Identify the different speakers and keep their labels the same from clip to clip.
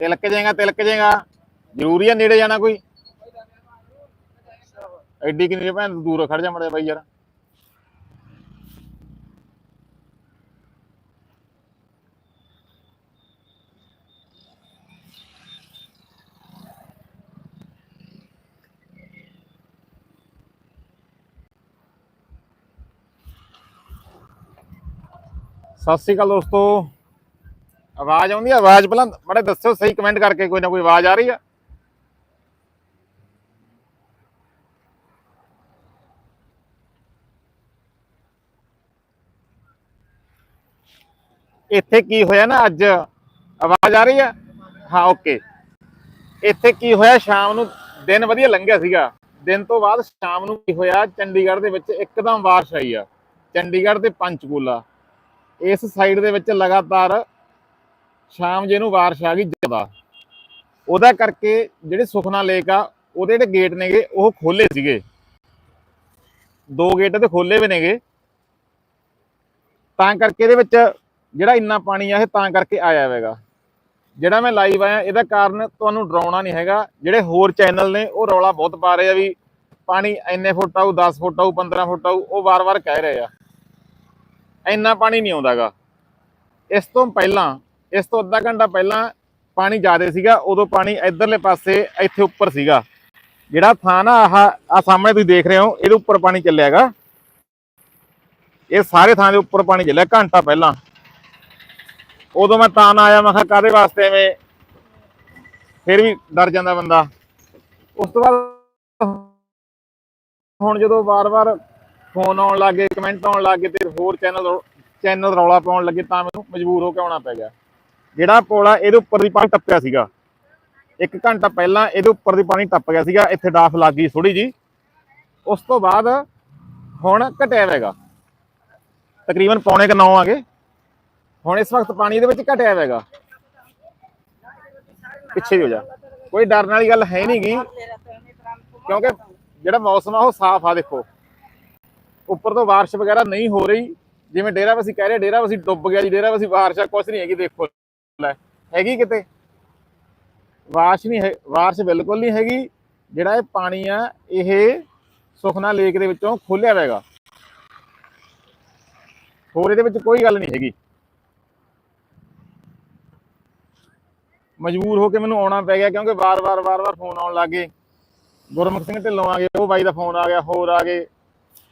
Speaker 1: ਤਿਲਕ ਜਾਏਗਾ ਤਿਲਕ ਜਾਏਗਾ। ਜ਼ਰੂਰੀ ਆ ਨੇੜੇ ਜਾਣਾ ਕੋਈ। ਐਡੀ ਕਿੰਨੀ ਭੈਣ ਦੂਰ ਖੜ ਜਾ ਮੜੇ ਬਾਈ ਯਾਰ। ਸਤਿ ਸ਼੍ਰੀ ਅਕਾਲ ਦੋਸਤੋ। ਆਵਾਜ਼ ਆਉਂਦੀ ਆ, ਆਵਾਜ਼ ਪਹਿਲਾਂ ਬੜੇ ਦੱਸਿਓ ਸਹੀ ਕਮੈਂਟ ਕਰਕੇ, ਕੋਈ ਨਾ ਕੋਈ ਆਵਾਜ਼ ਆ ਰਹੀ ਆ। ਇੱਥੇ ਕੀ ਹੋਇਆ ਨਾ, ਅੱਜ ਆਵਾਜ਼ ਆ ਰਹੀ ਆ? ਹਾਂ ਓਕੇ ਇੱਥੇ ਕੀ ਹੋਇਆ, ਸ਼ਾਮ ਨੂੰ ਦਿਨ ਵਧੀਆ ਲੰਘਿਆ ਸੀਗਾ। ਦਿਨ ਤੋਂ ਬਾਅਦ ਸ਼ਾਮ ਨੂੰ ਕੀ ਹੋਇਆ, ਚੰਡੀਗੜ੍ਹ ਦੇ ਵਿੱਚ ਇੱਕਦਮ ਬਾਰਿਸ਼ ਆਈ ਆ। ਚੰਡੀਗੜ੍ਹ ਤੇ ਪੰਚਕੂਲਾ। ਇਸ ਸਾਈਡ ਦੇ ਵਿੱਚ ਲਗਾਤਾਰ ਸ਼ਾਮ ਜੇ ਨੂੰ ਬਾਰਿਸ਼ ਆ ਗਈ ਜ਼ਿਆਦਾ। ਉਹਦਾ ਕਰਕੇ ਜਿਹੜੇ ਸੁਖਨਾ ਲੇਕ ਆ, ਉਹਦੇ ਜਿਹੜੇ ਗੇਟ ਨੇਗੇ, ਉਹ ਖੋਲੇ ਸੀਗੇ। ਦੋ ਗੇਟ ਤੇ ਖੋਲੇ ਵੀ ਨੇਗੇ। ਤਾਂ ਕਰਕੇ ਇਹਦੇ ਵਿੱਚ ਜਿਹੜਾ ਇੰਨਾ ਪਾਣੀ ਆ, ਇਹ ਤਾਂ ਕਰਕੇ ਆਇਆ ਹੋਵੇਗਾ ਜਿਹੜਾ ਮੈਂ ਲਾਈਵ ਆਇਆ, ਇਹਦਾ ਕਾਰਨ ਤੁਹਾਨੂੰ ਡਰਾਉਣਾ ਨਹੀਂ ਹੈਗਾ। ਜਿਹੜੇ ਹੋਰ ਚੈਨਲ ਨੇ, ਉਹ ਰੌਲਾ ਬਹੁਤ ਪਾ ਰਹੇ ਆ ਵੀ ਪਾਣੀ ਇੰਨੇ ਫੁੱਟ ਆਊ 10 ਫੁੱਟ ਆਊ 15 ਫੁੱਟ ਆਊ, ਉਹ ਵਾਰ-ਵਾਰ ਕਹਿ ਰਹੇ ਆ। ਇੰਨਾ ਪਾਣੀ ਨਹੀਂ ਆਉਂਦਾਗਾ ਇਸ ਤੋਂ ਪਹਿਲਾਂ ਇਸ ਤੋਂ ਅੱਧਾ ਘੰਟਾ ਪਹਿਲਾਂ ਪਾਣੀ ਜ਼ਿਆਦਾ ਸੀਗਾ, ਉਦੋਂ ਪਾਣੀ ਇਧਰਲੇ ਪਾਸੇ ਇੱਥੇ ਉੱਪਰ ਸੀਗਾ। ਜਿਹੜਾ ਥਾਂ ਨਾ ਆਹ ਆ ਸਾਹਮਣੇ ਤੁਸੀਂ ਦੇਖ ਰਹੇ ਹੋ, ਇਹਦੇ ਉੱਪਰ ਪਾਣੀ ਚੱਲਿਆਗਾ ਇਹ ਸਾਰੇ ਥਾਂ ਦੇ ਉੱਪਰ ਪਾਣੀ ਚੱਲਿਆ ਘੰਟਾ ਪਹਿਲਾਂ। ਉਦੋਂ ਮੈਂ ਤਾਂ ਨਾ ਆਇਆ, ਮੈਂ ਕਿਹਾ ਕਾਦੇ ਵਾਸਤੇ ਐਵੇਂ? ਫਿਰ ਵੀ ਡਰ ਜਾਂਦਾ ਬੰਦਾ। ਉਸ ਤੋਂ ਬਾਅਦ ਹੁਣ ਜਦੋਂ ਵਾਰ-ਵਾਰ ਫੋਨ ਆਉਣ ਲੱਗੇ ਕਮੈਂਟ ਆਉਣ ਲੱਗੇ ਤੇ ਹੋਰ ਚੈਨਲ ਚੈਨਲ ਰੌਲਾ ਪਾਉਣ ਲੱਗੇ ਤਾਂ ਮੈਨੂੰ ਮਜਬੂਰ ਹੋ ਕੇ ਆਉਣਾ ਪੈ ਗਿਆ। ਜਿਹੜਾ ਪੁਲ ਆ ਇਹਦੇ ਉੱਪਰ ਦੀ ਪਾਣੀ ਟੱਪਿਆ ਸੀਗਾ। ਇੱਕ ਘੰਟਾ ਪਹਿਲਾਂ ਇਹਦੇ ਉੱਪਰ ਦੀ ਪਾਣੀ ਟੱਪ ਗਿਆ ਸੀਗਾ, ਇੱਥੇ ਡਾਫ ਲੱਗ ਗਈ ਥੋੜੀ ਜੀ ਉਸ ਤੋਂ ਬਾਅਦ ਹੁਣ ਘਟਿਆ ਹੋਵੇਗਾ ਤਕਰੀਬਨ ਪੌਣੇ ਕ 9 ਆ ਗਏ। ਹੁਣ ਇਸ ਵਕਤ ਪਾਣੀ ਇਹਦੇ ਵਿੱਚ ਘਟਿਆ ਹੋਵੇਗਾ ਪਿੱਛੇ ਦੀ ਹੋ ਜਾ। ਕੋਈ ਡਰਨ ਵਾਲੀ ਗੱਲ ਹੈ ਨਹੀਂ ਗੀ। ਕਿਉਂਕਿ ਜਿਹੜਾ ਮੌਸਮ ਆ ਉਹ ਸਾਫ਼ ਆ ਦੇਖੋ। ਉੱਪਰ ਤੋਂ ਬਾਰਿਸ਼ ਵਗੈਰਾ ਨਹੀਂ ਹੋ ਰਹੀ। ਜਿਵੇਂ ਡੇਰਾ ਡੇਰਾਬੱਸੀ ਕਹਿ ਰਹੇ, ਡੇਰਾ ਡੇਰਾਬੱਸੀ ਡੁੱਬ ਗਿਆ ਜੀ, ਡੇਰਾ ਡੇਰਾਬੱਸੀ ਬਾਰਿਸ਼ ਆ, ਕੁਛ ਨਹੀਂ ਹੈਗੀ ਦੇਖੋ। ਲੈ, ਹੈਗੀ ਕਿਤੇ? ਬਾਰਿਸ਼ ਨਹੀਂ ਹੈ, ਵਾਰਸ਼ ਬਿਲਕੁਲ ਨਹੀਂ ਹੈਗੀ। ਜਿਹੜਾ ਇਹ ਪਾਣੀ ਆ, ਇਹ ਸੁਖਨਾ ਲੇਕ ਦੇ ਵਿੱਚੋਂ ਖੋਲਿਆ ਹੋਵੇਗਾ ਹੋਰ ਇਹਦੇ ਵਿੱਚ ਕੋਈ ਗੱਲ ਨਹੀਂ ਹੈਗੀ। ਮਜਬੂਰ ਹੋ ਕੇ ਮੈਨੂੰ ਆਉਣਾ ਪੈ ਗਿਆ, ਕਿਉਂਕਿ ਵਾਰ-ਵਾਰ ਵਾਰ-ਵਾਰ ਫੋਨ ਆਉਣ ਲੱਗੇ ਗੁਰਮੁਖ ਸਿੰਘ ਢਿੱਲੋਂ ਆ ਗਏ, ਉਹ ਬਾਈ ਦਾ ਫੋਨ ਆ ਗਿਆ, ਹੋਰ ਆ ਗਏ।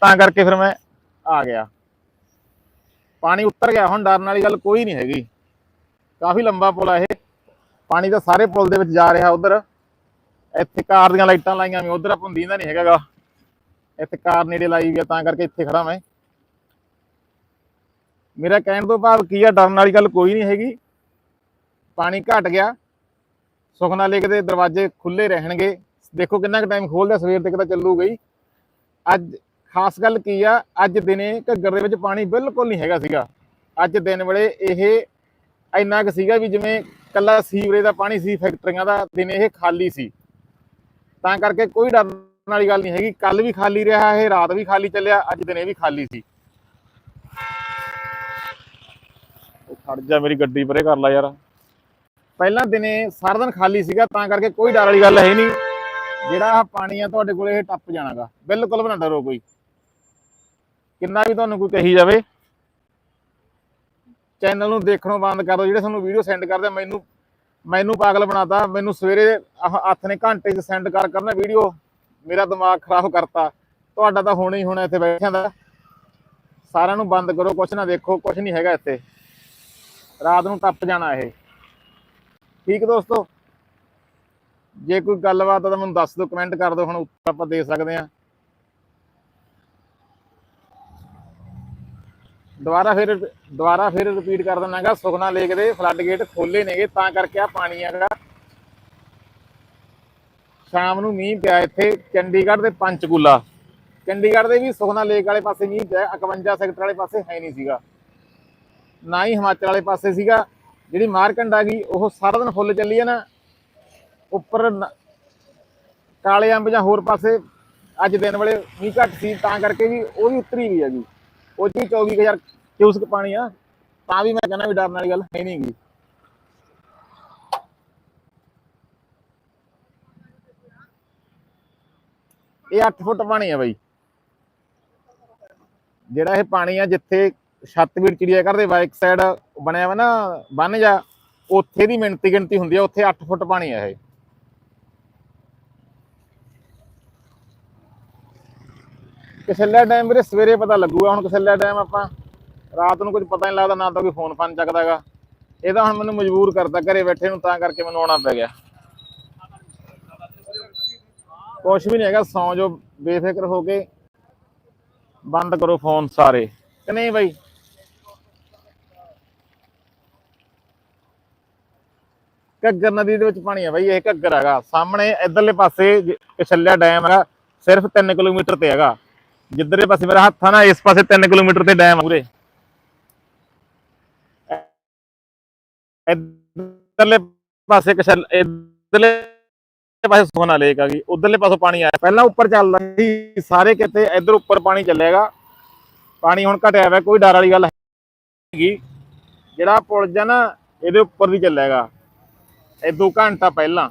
Speaker 1: ਤਾਂ ਕਰਕੇ ਫਿਰ ਮੈਂ ਆ ਗਿਆ। ਪਾਣੀ ਉੱਤਰ ਗਿਆ, ਹੁਣ ਡਰਨ ਵਾਲੀ ਗੱਲ ਕੋਈ ਨਹੀਂ ਹੈਗੀ। ਕਾਫੀ ਲੰਬਾ ਪੁਲ ਆ ਇਹ। ਪਾਣੀ ਤਾਂ ਸਾਰੇ ਪੁਲ ਦੇ ਵਿੱਚ ਜਾ ਰਿਹਾ ਉਧਰ। ਇੱਥੇ ਕਾਰ ਦੀਆਂ ਲਾਈਟਾਂ ਲਾਈਆਂ ਵੀ ਉਧਰ ਆਪਾਂ ਨੂੰ ਦੀਂਦਾ ਨਹੀਂ ਹੈਗਾਗਾ। ਇੱਥੇ ਕਾਰ ਨੇੜੇ ਲਾਈ ਵੀ ਆ, ਤਾਂ ਕਰਕੇ ਇੱਥੇ ਖੜਾ ਮੈਂ। ਮੇਰਾ ਕਹਿਣ ਤੋਂ ਭਾਵ ਕੀ ਆ, ਡਰਨ ਵਾਲੀ ਗੱਲ ਕੋਈ ਨਹੀਂ ਹੈਗੀ। ਪਾਣੀ ਘਟ ਗਿਆ। ਸੁਖਨਾ ਲੇਕ ਦੇ ਦਰਵਾਜ਼ੇ ਖੁੱਲੇ ਰਹਿਣਗੇ। ਦੇਖੋ ਕਿੰਨਾ ਕੁ ਟਾਈਮ ਖੋਲਦਾ ਸਵੇਰ ਤੱਕ ਤਾਂ ਚੱਲੂ ਗਈ ਅੱਜ ਖਾਸ ਗੱਲ ਕੀ ਆ, ਅੱਜ ਦਿਨੇ ਘੱਗਰ ਦੇ ਵਿੱਚ ਪਾਣੀ ਬਿਲਕੁਲ ਨਹੀਂ ਹੈਗਾ ਸੀਗਾ। ਅੱਜ ਦਿਨ ਵੇਲੇ ਇਹ ਇੰਨਾ ਕੁ ਸੀਗਾ ਵੀ ਜਿਵੇਂ ਕੱਲਾ ਸੀਵਰੇਜ ਦਾ ਪਾਣੀ ਸੀ ਫੈਕਟਰੀਆਂ ਦਾ ਦਿਨੇ ਇਹ ਖਾਲੀ ਸੀ। ਤਾਂ ਕਰਕੇ ਕੋਈ ਡਰਨ ਵਾਲੀ ਗੱਲ ਨਹੀਂ ਹੈਗੀ। ਕੱਲ ਵੀ ਖਾਲੀ ਰਿਹਾ ਇਹ ਰਾਤ ਵੀ ਖਾਲੀ ਚੱਲਿਆ ਅੱਜ ਦਿਨੇ ਵੀ ਖਾਲੀ ਸੀ। ਖੜ ਜਾ ਮੇਰੀ ਗੱਡੀ ਪਰੇ ਕਰ ਲੈ ਯਾਰ। ਪਹਿਲਾਂ ਦਿਨੇ ਸਾਰਾ ਦਿਨ ਖਾਲੀ ਸੀਗਾ ਤਾਂ ਕਰਕੇ ਕੋਈ ਡਰ ਵਾਲੀ ਗੱਲ ਹੈ ਨਹੀਂ। ਜਿਹੜਾ ਪਾਣੀ ਆ ਤੁਹਾਡੇ ਕੋਲੇ ਇਹ ਟੱਪ ਜਾਣਾਗਾ। ਬਿਲਕੁਲ ਵੀ ਨਾ ਡਰੋ ਕੋਈ। ਕਿੰਨਾ ਵੀ ਤੁਹਾਨੂੰ ਕੋਈ ਕਹੀ ਜਾਵੇ। ਚੈਨਲ ਨੂੰ ਦੇਖਣੋਂ ਬੰਦ ਕਰ ਦਿਓ ਜਿਹੜੇ ਤੁਹਾਨੂੰ ਵੀਡੀਓ ਸੈਂਡ ਕਰਦੇ ਆ, ਮੈਨੂੰ ਮੈਨੂੰ ਪਾਗਲ ਬਣਾਤਾ ਮੈਨੂੰ ਸਵੇਰੇ ਹੱਥ ਨੇ ਘੰਟੇ 'ਚ ਸੈਂਡ ਕਰ ਕਰਨਾ ਵੀਡੀਓ ਮੇਰਾ ਦਿਮਾਗ ਖਰਾਬ ਕਰਤਾ। ਤੁਹਾਡਾ ਤਾਂ ਹੋਣਾ ਹੀ ਹੋਣਾ ਇੱਥੇ ਬੈਠਿਆਂ ਦਾ। ਸਾਰਿਆਂ ਨੂੰ ਬੰਦ ਕਰੋ ਕੁਛ ਨਾ ਦੇਖੋ ਕੁਛ ਨਹੀਂ ਹੈਗਾ ਇੱਥੇ। ਰਾਤ ਨੂੰ ਟੱਪ ਜਾਣਾ ਇਹ। ਠੀਕ ਦੋਸਤੋ? ਜੇ ਕੋਈ ਗੱਲਬਾਤ ਆ ਤਾਂ ਮੈਨੂੰ ਦੱਸ ਦਿਓ ਕਮੈਂਟ ਕਰ ਦਿਓ ਹੁਣ ਉੱਪਰ ਆਪਾਂ ਦੇ ਸਕਦੇ ਹਾਂ। ਦੁਬਾਰਾ ਫਿਰ ਦੁਬਾਰਾ ਫਿਰ ਰਿਪੀਟ ਕਰ ਦਿੰਨਾਗਾ ਸੁਖਨਾ ਲੇਕ ਦੇ ਫਲੱਡ ਗੇਟ ਖੋਲੇ ਨੇਗੇ, ਤਾਂ ਕਰਕੇ ਆ ਪਾਣੀ ਹੈਗਾ। ਸ਼ਾਮ ਨੂੰ ਮੀਂਹ ਪਿਆ ਇੱਥੇ, ਚੰਡੀਗੜ੍ਹ ਦੇ ਪੰਚਕੂਲਾ। ਚੰਡੀਗੜ੍ਹ ਦੇ ਵੀ ਸੁਖਨਾ ਲੇਕ ਵਾਲੇ ਪਾਸੇ ਮੀਂਹ ਪਿਆ 51 ਸੈਕਟਰ ਵਾਲੇ ਪਾਸੇ ਹੈ ਨਹੀਂ ਸੀਗਾ। ਨਾ ਹੀ ਹਿਮਾਚਲ ਵਾਲੇ ਪਾਸੇ ਸੀਗਾ, ਜਿਹੜੀ ਮਾਰਕੰਡ ਆ ਗਈ, ਉਹ ਸਾਰਾ ਦਿਨ ਫੁੱਲ ਚੱਲੀ ਹੈ ਨਾ। ਉੱਪਰ ਨ- ਕਾਲੇ ਅੰਬ ਜਾਂ ਹੋਰ ਪਾਸੇ ਅੱਜ ਦਿਨ ਵੇਲੇ ਮੀਂਹ ਘੱਟ ਸੀ, ਤਾਂ ਕਰਕੇ ਵੀ ਉਹ ਵੀ ਉਤਰੀ ਵੀ ਹੈਗੀ। ਉਹ ਚੀਜ਼ ਜੀ 24000 ਕਿਊਸਕ ਪਾਣੀ ਆ? ਤਾਂ ਵੀ ਮੈਂ ਕਹਿੰਦਾ ਵੀ ਡਰਨ ਵਾਲੀ ਗੱਲ ਹੈ ਨਹੀਂਗੀ ਇਹ 8 ਫੁੱਟ ਪਾਣੀ ਆ ਬਾਈ। ਜਿਹੜਾ ਇਹ ਪਾਣੀ ਆ ਜਿੱਥੇ ਛੱਤ ਛੱਤਵੀਰ ਚਿੜੀਆ ਘਰ ਦੇ ਬਾਈਕ ਸਾਈਡ ਬਣਿਆ ਵਾ ਨਾ ਬੰਨ ਜਾ ਉੱਥੇ ਦੀ ਮਿੰਤੀ ਗਿਣਤੀ ਹੁੰਦੀ ਆ, ਉੱਥੇ 8 ਫੁੱਟ ਪਾਣੀ ਆ ਇਹ। ਕਸੱਲਾ ਡੈਮ ਵੀਰੇ ਸਵੇਰੇ ਪਤਾ ਲੱਗੂਗਾ, ਹੁਣ ਕਸੱਲਾ ਡੈਮ ਆਪਾਂ ਰਾਤ ਨੂੰ ਕੁਝ ਪਤਾ ਨਹੀਂ ਲੱਗਦਾ, ਨਾ ਤਾਂ ਕੋਈ ਫੋਨ ਫਾਨ ਚੱਕਦਾਗਾ ਇਹ ਤਾਂ ਹੁਣ ਮੈਨੂੰ ਮਜਬੂਰ ਕਰਤਾ ਘਰੇ ਬੈਠੇ ਨੂੰ ਤਾਂ ਕਰਕੇ ਮੈਨੂੰ ਆਉਣਾ ਪੈ ਗਿਆ। ਕੁਛ ਵੀ ਨਹੀਂ ਹੈਗਾ, ਸੌਂ ਜੋ ਬੇਫਿਕਰ ਹੋ ਕੇ ਬੰਦ ਕਰੋ ਫੋਨ ਸਾਰੇ। ਕਿ ਨਹੀਂ ਬਾਈ? ਘੱਗਰ ਨਦੀ ਦੇ ਵਿੱਚ ਪਾਣੀ ਹੈ ਬਾਈ, ਇਹ ਘੱਗਰ ਹੈਗਾ। ਸਾਹਮਣੇ ਇਧਰਲੇ ਪਾਸੇ ਜ- ਡੈਮ ਹੈਗਾ, ਸਿਰਫ 3 ਕਿਲੋਮੀਟਰ ਤੇ ਹੈਗਾ। ਜਿੱਧਰਲੇ ਪਾਸੇ ਮੇਰਾ ਹੱਥ ਆ ਨਾ, ਇਸ ਪਾਸੇ 3 ਕਿਲੋਮੀਟਰ ਤੇ ਡੈਮ ਪੂਰੇ। ਇਧਰਲੇ ਪਾਸੇ ਕਛਲ ਇਧਰਲੇ ਪਾਸੇ ਸੋਨਾ ਲੇਕ ਆ ਗਈ, ਉਧਰਲੇ ਪਾਸੋਂ ਪਾਣੀ ਆਇਆ। ਪਹਿਲਾਂ ਉੱਪਰ ਚੱਲਦਾ ਸੀ, ਸਾਰੇ ਕਿਤੇ ਇਧਰ ਉੱਪਰ ਪਾਣੀ ਚੱਲੇਗਾ। ਪਾਣੀ ਹੁਣ ਘਟਿਆ ਹੋਇਆ, ਕੋਈ ਡਰ ਵਾਲੀ ਗੱਲ ਹੈਗੀ। ਜਿਹੜਾ ਪੁਲ ਜਾਂ ਨਾ, ਇਹਦੇ ਉੱਪਰ ਦੀ ਚੱਲੇਗਾ। ਇਹ ਦੋ ਘੰਟਾ ਪਹਿਲਾਂ।